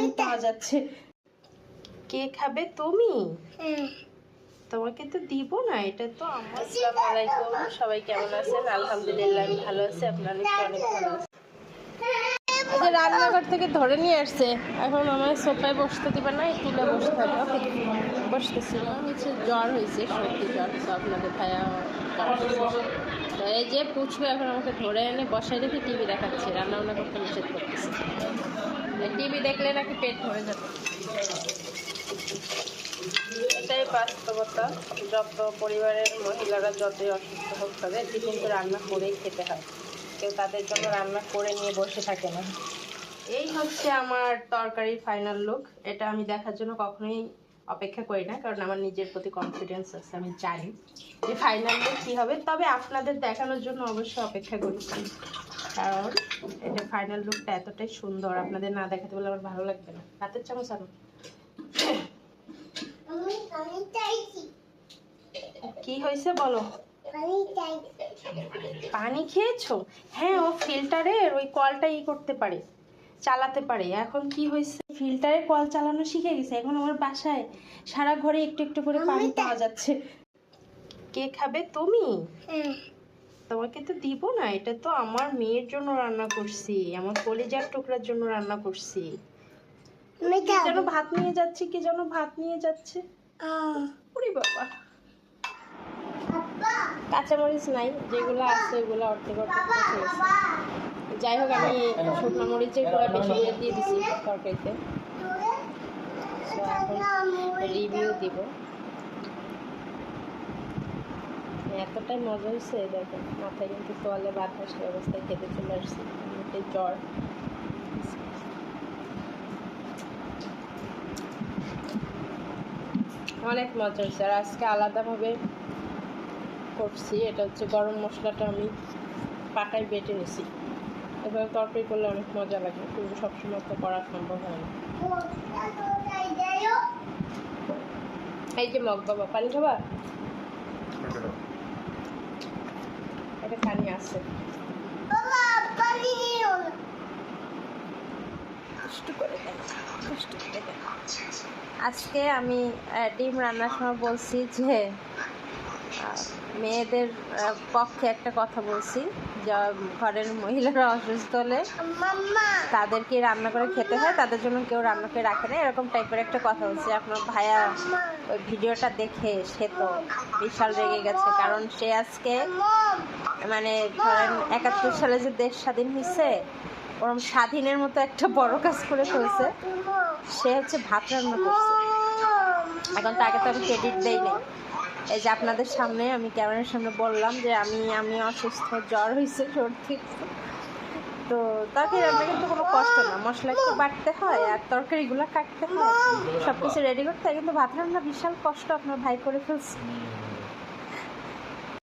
পানি পাওয়া যাচ্ছে। কে খাবে? তুমি? হ্যাঁ তোমাকে তো দিব না এটা তো আমার আলাইকুম। সবাই কেমন আছেন? আলহামদুলিল্লাহ আমি ভালো আছি আপনারা অনেক ভালো আছেন। রান্নাঘর থেকে ধরে নিয়ে আসছে। এখন আমার সোফায় বসতে দিবে না তুলে বসতে হবে। বসতেছি। না হচ্ছে জ্বর হয়েছে সর্দি জ্বর তো আপনাদের ভাইয়া তো এই যে পুছু এখন আমাকে ধরে এনে বসায় রেখে টিভি দেখাচ্ছে রান্না বান্না করতে নিষেধ করতেছে। টিভি দেখলে নাকি পেট ভরে যাবে। এটাই বাস্তবতা। যত পরিবারের মহিলারা যতই অসুস্থ হোক তাদেরকে কিন্তু রান্না করেই খেতে হয়। কেউ তাদের জন্য রান্না করে নিয়ে বসে থাকে না। এই হচ্ছে আমার তরকারির ফাইনাল লুক এটা আমি দেখার জন্য কখনোই অপেক্ষা করি না কারণ আমার নিজের প্রতি কনফিডেন্স আছে আমি জানি যে ফাইনাল লুক কী হবে। তবে আপনাদের দেখানোর জন্য অবশ্যই অপেক্ষা করি। কারণ এটা ফাইনাল লুকটা এতটাই সুন্দর আপনাদের না দেখাতে বলে আমার ভালো লাগবে না। হাতের চামচ আনো। কি হয়েছে বলো? পানি খেয়েছো? হ্যাঁ ও ফিল্টারের ওই কলটা ই করতে পারে। চালাতে পারে। এখন কি হয়েছে? ফিল্টারে কল চালানো শিখে গেছে। এখন আমার বাসায় সারা ঘরে একটু একটু করে পানি পাওয়া যাচ্ছে। কে খাবে? তুমি? হ্যাঁ। তোমাকে তো দিব না। এটা তো আমার মেয়ের জন্য রান্না করছি। আমার কলিজার টুকরার জন্য রান্না করছি। কে যেন ভাত নিয়ে যাচ্ছে? কে যেন ভাত নিয়ে যাচ্ছে? ওরে বাবা। কাঁচামরিচ নাই। যেগুলো আছে ওগুলো অর্ধেক অর্ধেক যাই হোক, আমি শুকনো মরিচের গুঁড়া বেশি দিয়ে দিছি তরকারিতে। রিভিউ দিব। এতটাই মজা হয়েছে, দেখেন, মাথায় কিন্তু তোয়ালে বাতাস অবস্থায় খেতে চলে আসছি। জ্বর। অনেক মজা হয়েছে, আর আজকে আলাদাভাবে করছি। এটা হচ্ছে গরম মশলাটা আমি পাটায় বেটে নিছি। এভাবে তরকারি করলে অনেক মজা লাগে, কিন্তু সবসময় তো করা সম্ভব হয় এই যে মগ বাবা, পানি খাবা? এটা পানি আছে। আজকে আমি ডিম রান্নার সময় বলছি যে মেয়েদের পক্ষে একটা কথা বলছি। যা ঘরের মহিলারা অসুস্থ হলে তাদেরকে রান্না করে খেতে হয় তাদের জন্য কেউ রান্না করে রাখে না। এরকম টাইপের একটা কথা বলছি। আপনার ভাইয়া ওই ভিডিওটা দেখে সে তো বিশাল রেগে গেছে। কারণ সে আজকে মানে ধরেন একাত্তর সালে যে দেশ স্বাধীন হয়েছে ওরকম স্বাধীনের মতো একটা বড় কাজ করে ফেলছে। সে হচ্ছে ভাত রান্না করছে। এখন তাকে তো আমি ক্রেডিট দেই নাই। এই যে আপনাদের সামনে আমি ক্যামেরার সামনে বললাম যে আমি আমি অসুস্থ, জ্বর হয়েছে সর্দি। তো তরকারি রান্না কিন্তু কোনো কষ্ট না, মশলা একটু বাটতে হয় আর তরকারিগুলো কাটতে হয় সব কিছু রেডি করতে হয়, কিন্তু ভাত রান্না বিশাল কষ্ট আপনার ভাই করে ফেলছে